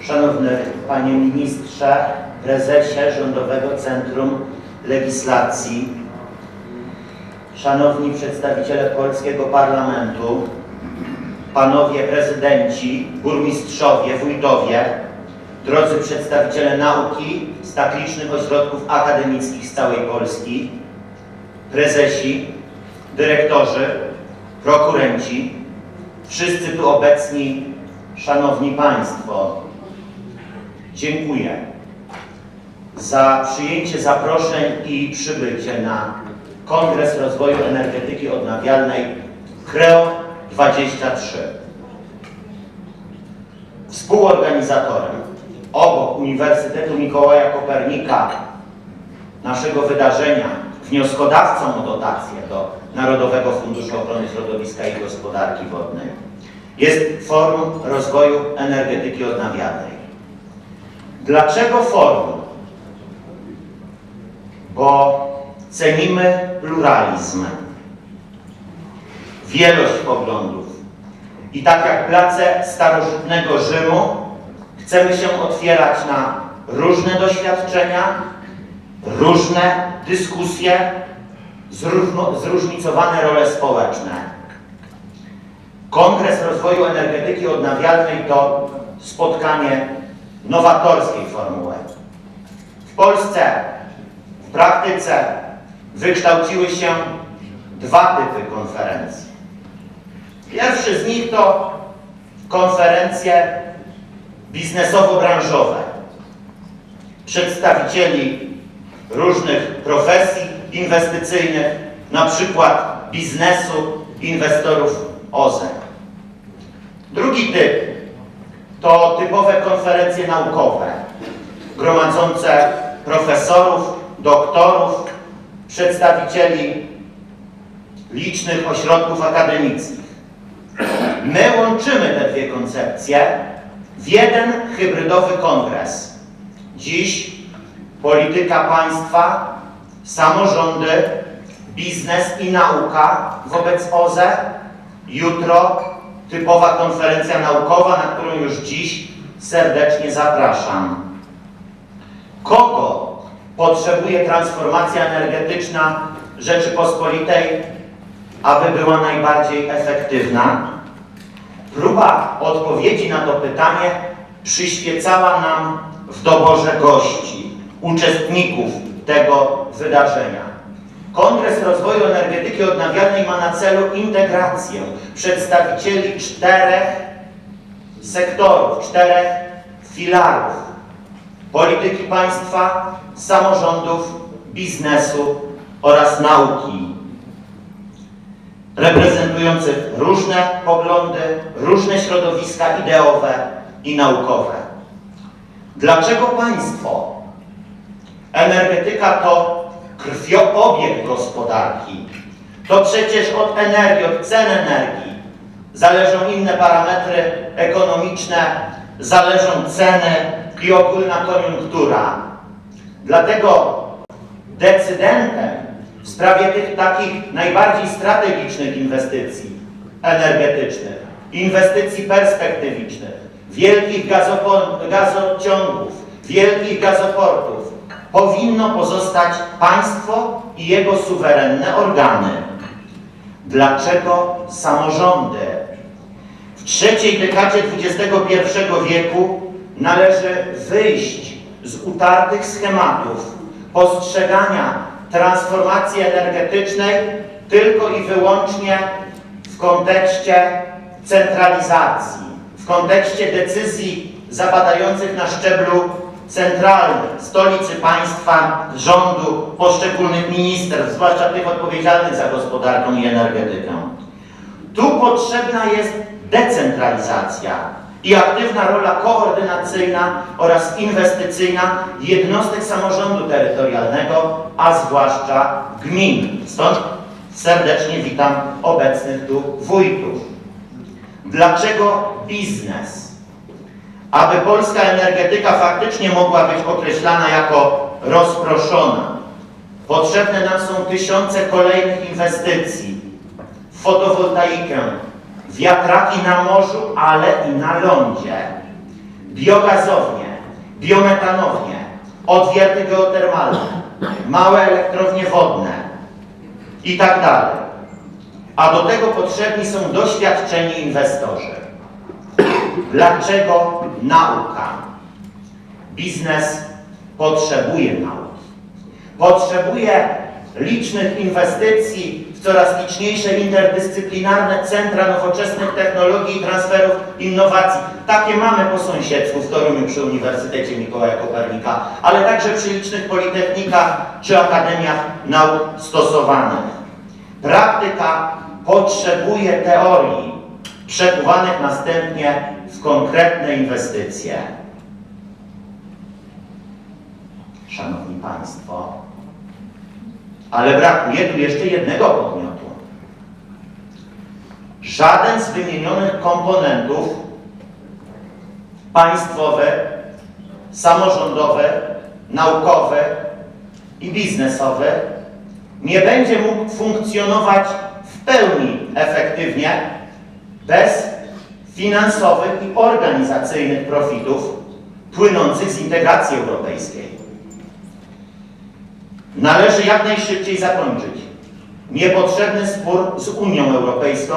Szanowny Panie Ministrze, Prezesie Rządowego Centrum Legislacji, Szanowni Przedstawiciele Polskiego Parlamentu, Panowie Prezydenci, Burmistrzowie, Wójtowie, Drodzy Przedstawiciele Nauki z tak licznych ośrodków akademickich z całej Polski, Prezesi, Dyrektorzy, Prokurenci, wszyscy tu obecni, Szanowni Państwo, dziękuję za przyjęcie zaproszeń i przybycie na Kongres Rozwoju Energetyki Odnawialnej KREO 23. Współorganizatorem obok Uniwersytetu Mikołaja Kopernika naszego wydarzenia, wnioskodawcą o dotację do Narodowego Funduszu Ochrony Środowiska i Gospodarki Wodnej jest Forum Rozwoju Energetyki Odnawialnej. Dlaczego forum? Bo cenimy pluralizm, wielość poglądów i tak jak place starożytnego Rzymu chcemy się otwierać na różne doświadczenia, różne dyskusje, zróżnicowane role społeczne. Kongres Rozwoju Energetyki Odnawialnej to spotkanie nowatorskiej formuły. W Polsce w praktyce wykształciły się dwa typy konferencji. Pierwszy z nich to konferencje biznesowo-branżowe. Przedstawicieli różnych profesji inwestycyjnych, na przykład biznesu, inwestorów OZE. Drugi typ to typowe konferencje naukowe, gromadzące profesorów, doktorów, przedstawicieli licznych ośrodków akademickich. My łączymy te dwie koncepcje w jeden hybrydowy kongres. Dziś polityka państwa, samorządy, biznes i nauka wobec OZE. Jutro typowa konferencja naukowa, na którą już dziś serdecznie zapraszam. Kogo potrzebuje transformacja energetyczna Rzeczypospolitej, aby była najbardziej efektywna? Próba odpowiedzi na to pytanie przyświecała nam w doborze gości, uczestników tego wydarzenia. Kongres Rozwoju Energetyki Odnawialnej ma na celu integrację przedstawicieli czterech sektorów, czterech filarów polityki państwa, samorządów, biznesu oraz nauki reprezentujących różne poglądy, różne środowiska ideowe i naukowe. Dlaczego państwo? Energetyka to krwiobieg gospodarki. To przecież od energii, od cen energii zależą inne parametry ekonomiczne, zależą ceny i ogólna koniunktura. Dlatego decydentem w sprawie tych takich najbardziej strategicznych inwestycji energetycznych, inwestycji perspektywicznych, wielkich gazociągów, wielkich gazoportów powinno pozostać państwo i jego suwerenne organy. Dlaczego samorządy? W trzeciej dekadzie XXI wieku należy wyjść z utartych schematów postrzegania transformacji energetycznej tylko i wyłącznie w kontekście centralizacji, w kontekście decyzji zapadających na szczeblu centralnym, stolicy państwa, rządu, poszczególnych ministerstw, zwłaszcza tych odpowiedzialnych za gospodarkę i energetykę. Tu potrzebna jest decentralizacja i aktywna rola koordynacyjna oraz inwestycyjna jednostek samorządu terytorialnego, a zwłaszcza gmin. Stąd serdecznie witam obecnych tu wójtów. Dlaczego biznes? Aby polska energetyka faktycznie mogła być określana jako rozproszona, potrzebne nam są tysiące kolejnych inwestycji w fotowoltaikę, wiatraki na morzu, ale i na lądzie. biogazownie, biometanownie, odwierty geotermalne, małe elektrownie wodne i tak dalej. A do tego potrzebni są doświadczeni inwestorzy. Dlaczego nauka? Biznes potrzebuje nauki. Potrzebuje licznych inwestycji w coraz liczniejsze interdyscyplinarne centra nowoczesnych technologii i transferów innowacji. Takie mamy po sąsiedztwu w Toruniu przy Uniwersytecie Mikołaja Kopernika, ale także przy licznych politechnikach czy akademiach nauk stosowanych. Praktyka potrzebuje teorii, przekuwanych następnie w konkretne inwestycje. Szanowni Państwo, ale brakuje tu jeszcze jednego podmiotu. Żaden z wymienionych komponentów państwowe, samorządowe, naukowe i biznesowe nie będzie mógł funkcjonować w pełni efektywnie bez finansowych i organizacyjnych profitów płynących z integracji europejskiej. Należy jak najszybciej zakończyć niepotrzebny spór z Unią Europejską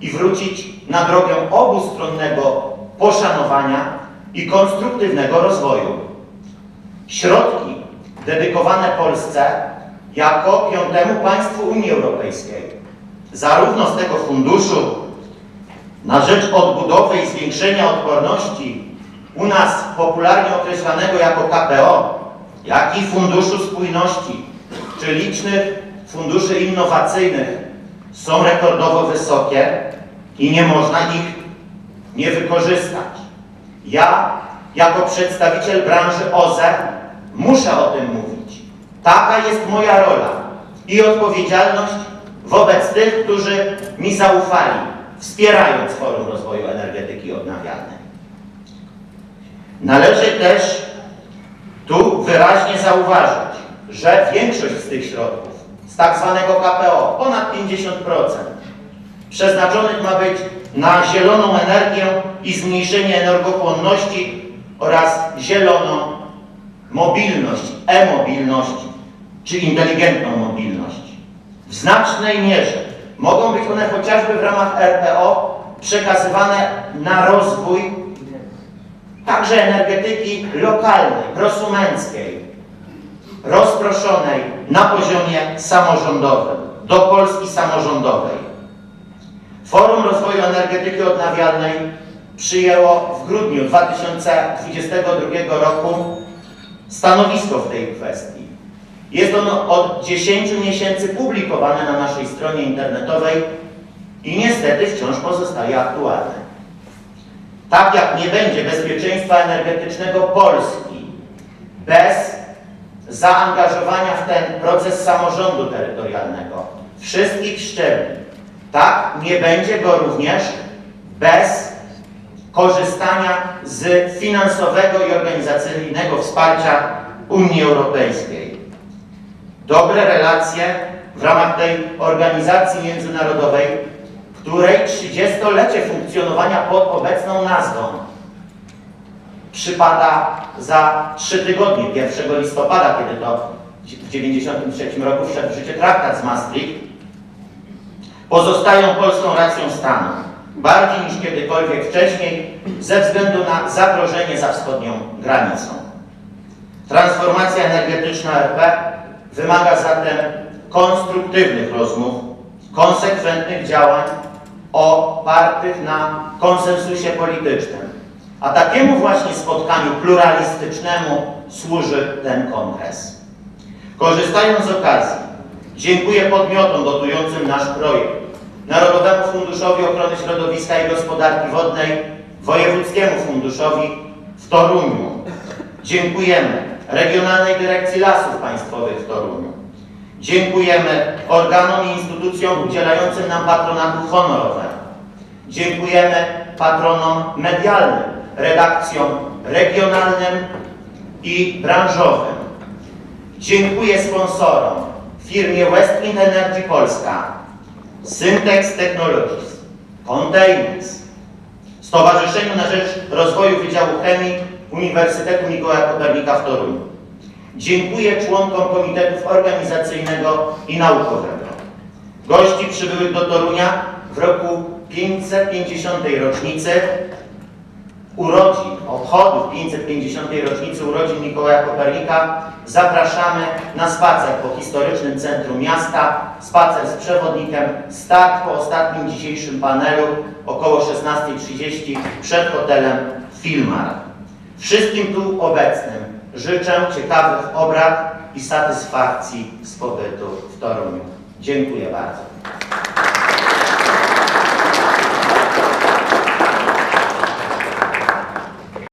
i wrócić na drogę obustronnego poszanowania i konstruktywnego rozwoju. Środki dedykowane Polsce jako piątemu państwu Unii Europejskiej, zarówno z tego funduszu na rzecz odbudowy i zwiększenia odporności u nas popularnie określanego jako KPO, jak i Funduszu Spójności, czy licznych funduszy innowacyjnych są rekordowo wysokie i nie można ich nie wykorzystać. Ja, jako przedstawiciel branży OZE, muszę o tym mówić. Taka jest moja rola i odpowiedzialność wobec tych, którzy mi zaufali, wspierając Forum Rozwoju Energetyki Odnawialnej. Należy też tu wyraźnie zauważyć, że większość z tych środków, z tak zwanego KPO, ponad 50%, przeznaczonych ma być na zieloną energię i zmniejszenie energochłonności oraz zieloną mobilność, e-mobilność czy inteligentną mobilność. W znacznej mierze mogą być one chociażby w ramach RPO przekazywane na rozwój także energetyki lokalnej, prosumenckiej, rozproszonej na poziomie samorządowym, do Polski samorządowej. Forum Rozwoju Energetyki Odnawialnej przyjęło w grudniu 2022 roku stanowisko w tej kwestii. Jest ono od 10 miesięcy publikowane na naszej stronie internetowej i niestety wciąż pozostaje aktualne. Tak jak nie będzie bezpieczeństwa energetycznego Polski bez zaangażowania w ten proces samorządu terytorialnego wszystkich szczebli, tak nie będzie go również bez korzystania z finansowego i organizacyjnego wsparcia Unii Europejskiej. Dobre relacje w ramach tej organizacji międzynarodowej której 30-lecie funkcjonowania pod obecną nazwą przypada za trzy tygodnie, 1 listopada, kiedy to w 1993 roku wszedł w życie traktat z Maastricht, pozostają polską racją stanu, bardziej niż kiedykolwiek wcześniej, ze względu na zagrożenie za wschodnią granicą. Transformacja energetyczna RP wymaga zatem konstruktywnych rozmów, konsekwentnych działań opartych na konsensusie politycznym. A takiemu właśnie spotkaniu pluralistycznemu służy ten kongres. Korzystając z okazji, dziękuję podmiotom dotującym nasz projekt, Narodowemu Funduszowi Ochrony Środowiska i Gospodarki Wodnej, Wojewódzkiemu Funduszowi w Toruniu. Dziękujemy Regionalnej Dyrekcji Lasów Państwowych w Toruniu. Dziękujemy organom i instytucjom udzielającym nam patronatu honorowego. Dziękujemy patronom medialnym, redakcjom regionalnym i branżowym. Dziękuję sponsorom, firmie West Wind Energy Polska, Syntex Technologies, Containers, Stowarzyszeniu na Rzecz Rozwoju Wydziału Chemii Uniwersytetu Mikołaja Kopernika w Toruniu. Dziękuję członkom Komitetu Organizacyjnego i Naukowego. Gości przybyłych do Torunia w roku 550. rocznicy urodzin, obchodów 550. rocznicy urodzin Mikołaja Kopernika zapraszamy na spacer po historycznym centrum miasta, spacer z przewodnikiem, start po ostatnim dzisiejszym panelu około 16.30 przed hotelem Filmar. Wszystkim tu obecnym życzę ciekawych obrad i satysfakcji z pobytu w Toruniu. Dziękuję bardzo.